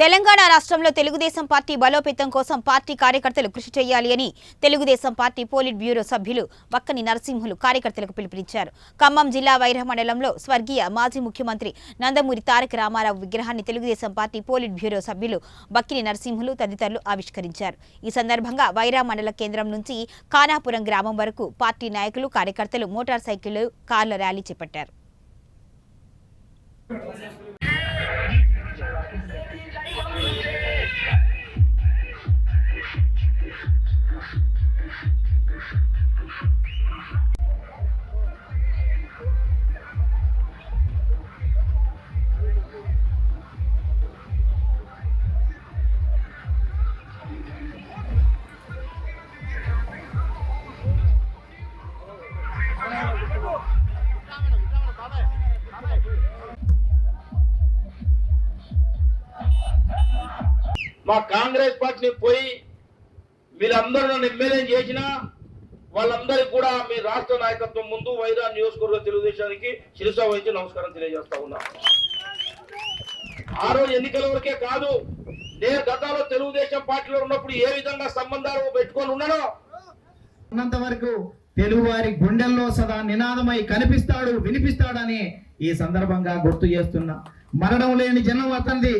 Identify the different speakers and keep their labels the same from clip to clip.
Speaker 1: తెలంగాణ రాష్ట్రంలో తెలుగుదేశం పార్టీ బలోపేతం కోసం పార్టీ కార్యకర్తలు కృషి చేయాలి అని తెలుగుదేశం పార్టీ పోలిట్ బ్యూరో సభ్యులు వక్కని నరసింహులు కార్యకర్తలకు పిలుపునిచ్చారు. ఖమ్మం జిల్లా వైర మండలంలో స్వర్గీయ మాజీ ముఖ్యమంత్రి నందమూరి తారక రామారావు విగ్రహాన్ని తెలుగుదేశం పార్టీ పోలిట్ బ్యూరో సభ్యులు బక్కిని నరసింహులు తదితరులు ఆవిష్కరించారు. ఈ సందర్భంగా వైరా మండల కేంద్రం నుంచి ఖానాపురం గ్రామం వరకు పార్టీ నాయకులు కార్యకర్తలు మోటార్ సైకిళ్ళు కార్ల ర్యాలీ చేపట్టారు.
Speaker 2: మా కాంగ్రెస్ పార్టీని పోయి వీళ్ళందరూ నన్ను ఎమ్మెల్యే చేసినా వాళ్ళందరికీ కూడా మీ రాష్ట్ర నాయకత్వం ముందు వైరా నియోజకవర్గ తెలుగుదేశానికి శిరస వహించి నమస్కారం తెలియజేస్తా ఉన్నా. ఆ రోజు ఎన్నికల వరకే కాదు నేను గతంలో తెలుగుదేశం పార్టీలో ఉన్నప్పుడు ఏ విధంగా సంబంధాలు పెట్టుకొని ఉన్నానో
Speaker 3: ఉన్నంత వరకు తెలుగువారి గుండెల్లో సదా నినాదమై కనిపిస్తాడు వినిపిస్తాడని ఈ సందర్భంగా గుర్తు చేస్తున్నా. మరణం లేని జనం అతనిది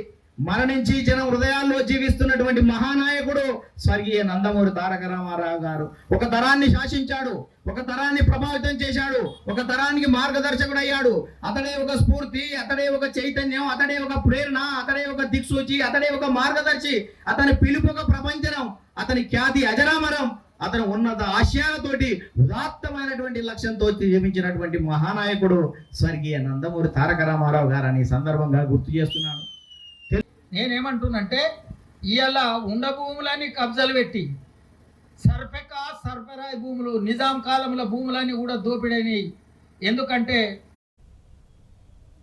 Speaker 3: మరణించి జనం హృదయాల్లో జీవిస్తున్నటువంటి మహానాయకుడు స్వర్గీయ నందమూరి తారక రామారావు గారు. ఒక తరాన్ని శాసించాడు ఒక తరాన్ని ప్రభావితం చేశాడు ఒక తరానికి మార్గదర్శకుడు అయ్యాడు. అతడే ఒక స్ఫూర్తి అతడే ఒక చైతన్యం అతడే ఒక ప్రేరణ అతడే ఒక దిక్సూచి అతడే ఒక మార్గదర్శి అతని పిలుపు ఒక ప్రపంచనం అతని ఖ్యాతి అజరామరం అతను ఉన్నత ఆశయాలతోటి ఉదాత్తమైనటువంటి లక్ష్యంతో జీవించినటువంటి మహానాయకుడు స్వర్గీయ నందమూరి తారక రామారావు గారు అనే సందర్భంగా గుర్తు చేస్తున్నాను.
Speaker 4: నేనేమంటున్నంటే ఇవాళ ఉండ భూములని కబ్జాలు పెట్టి సర్పెక సర్ఫరాయి భూములు నిజాం కాలంలో భూములన్నీ కూడా దోపిడైనవి ఎందుకంటే